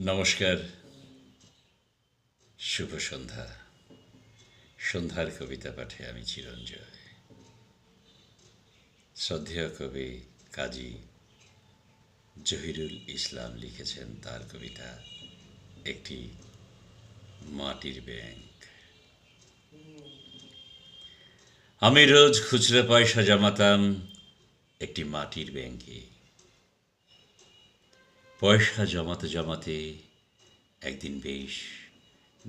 নমস্কার, শুভ সন্ধ্যা। সন্ধ্যার কবিতা পাঠে আমি চিরঞ্জয়। শ্রদ্ধেয় কবি কাজী জহিরুল ইসলাম লিখেছেন তার কবিতা একটি মাটির ব্যাংক। আমি রোজ খুচরা পয়সা জমাতাম একটি মাটির ব্যাংকে। পয়সা জমাতে জমাতে একদিন বেশ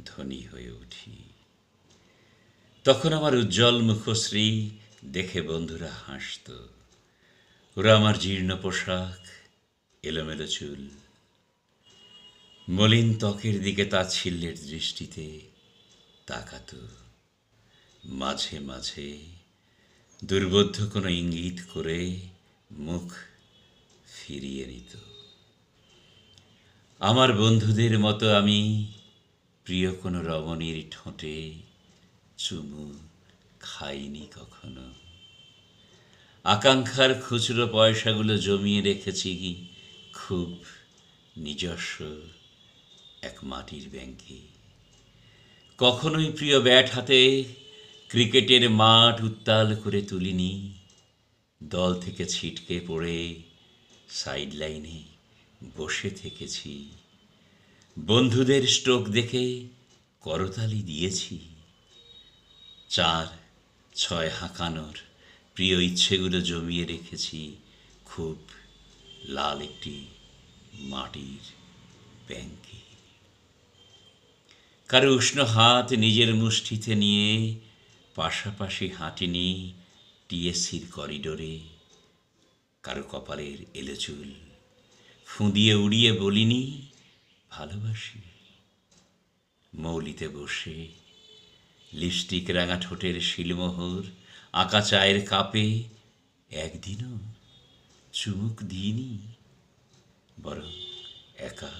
ধনী হয়ে উঠি। তখন আমার উজ্জ্বল মুখশ্রী দেখে বন্ধুরা হাসত। ওরা আমার জীর্ণ পোশাক, এলোমেলো চুল, মলিন ত্বকের দিকে তাচ্ছিল্যের দৃষ্টিতে তাকাত। মাঝে মাঝে দুর্বোধ্য কোনো ইঙ্গিত করে মুখ ফিরিয়ে নিত। আমার বন্ধুদের মতো আমি প্রিয় কোনো রমণীর ঠোঁটে চুমু খাইনি কখনো। আকাঙ্ক্ষার খুচরো পয়সাগুলো জমিয়ে রেখেছি খুব নিজস্ব এক মাটির ব্যাংকে। কখনোই প্রিয় ব্যাট হাতে ক্রিকেটের মাঠ উত্তাল করে তুলিনি, দল থেকে ছিটকে পড়ে সাইড লাইনে বসে থেকেছি। বন্ধুদের স্ট্রোক দেখে করতালি দিয়েছি। চার, ছয় হাঁকানোর প্রিয় ইচ্ছেগুলো জমিয়ে রেখেছি খুব লাল একটি মাটির ব্যাংকে। কারও উষ্ণ হাত নিজের মুষ্টিতে নিয়ে পাশাপাশি হাঁটিনি টিএসসির করিডোরে। কারও কপালের এলো চুল ফুঁদিয়ে উড়িয়ে বলিনি, ভালোবাসি। মৌলিতে বসে লিপস্টিক রাঙা ঠোঁটের শিলমোহর, আঁকা চায়ের কাপে একদিনও চুমুক দিইনি, বরং একা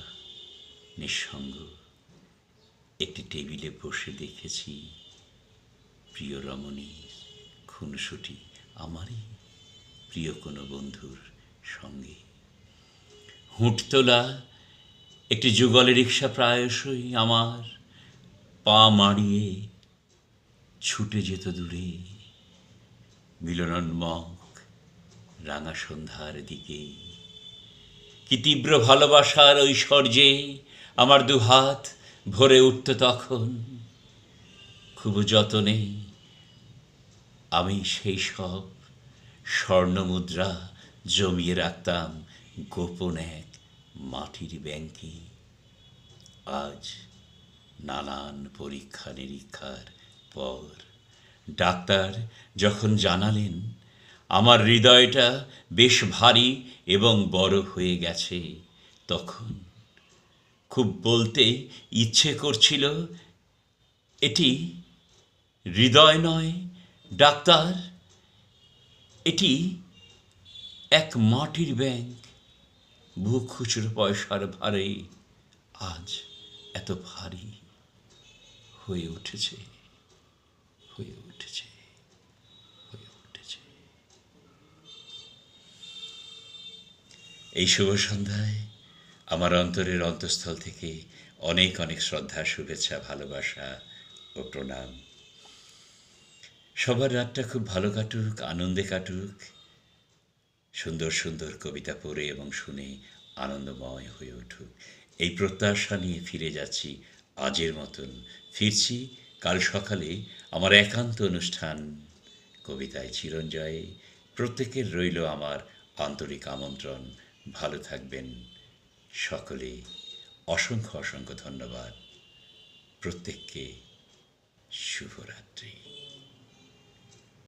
নিঃসঙ্গ একটি টেবিলে বসে দেখেছি প্রিয় রমণীর খুনসুটি, আমারই প্রিয় কোনো বন্ধুর সঙ্গে। হুঁট তোলা একটি যুগল রিক্সা প্রায়শই আমার পা মাড়িয়ে ছুটে যেত দূরে। মিলনোন্মুখ রাঙা সন্ধ্যার দিকে। কি তীব্র ভালোবাসার ঐশ্বর্যে আমার দুহাত ভরে উঠত তখন। খুব যতনে আমি সেই সব স্বর্ণমুদ্রা জমিয়ে রাখতাম গোপন এক মাটির ব্যাংকে আজ নানান পরীক্ষা নিরীক্ষার পর ডাক্তার যখন জানালেন, আমার হৃদয়টা বেশ ভারী এবং বড় হয়ে গেছে, তখন খুব বলতে ইচ্ছে করছিল, এটি হৃদয় নয়, ডাক্তার, এটি এক মাটির ব্যাংক। বুক খুচরো পয়সার ভারে আজ এত ভারী হয়ে উঠেছে হয়ে উঠেছে হয়ে উঠেছে। এই শুভ সন্ধ্যায় আমার অন্তরের অন্তঃস্থল থেকে অনেক অনেক শ্রদ্ধা, শুভেচ্ছা, ভালোবাসা ও প্রণাম। সবার রাতটা খুব ভালো কাটুক, আনন্দে কাটুক। সুন্দর সুন্দর কবিতা পড়ে এবং শুনে আনন্দময় হয়ে উঠুক। এই প্রত্যাশা নিয়ে ফিরে যাচ্ছি আজের মতন। ফিরছি কাল সকালে আমার একান্ত অনুষ্ঠান কবিতায় চিরঞ্জয়ে। প্রত্যেকের রইল আমার আন্তরিক আমন্ত্রণ। ভালো থাকবেন সকলে। অসংখ্য অসংখ্য ধন্যবাদ। প্রত্যেককে শুভরাত্রি।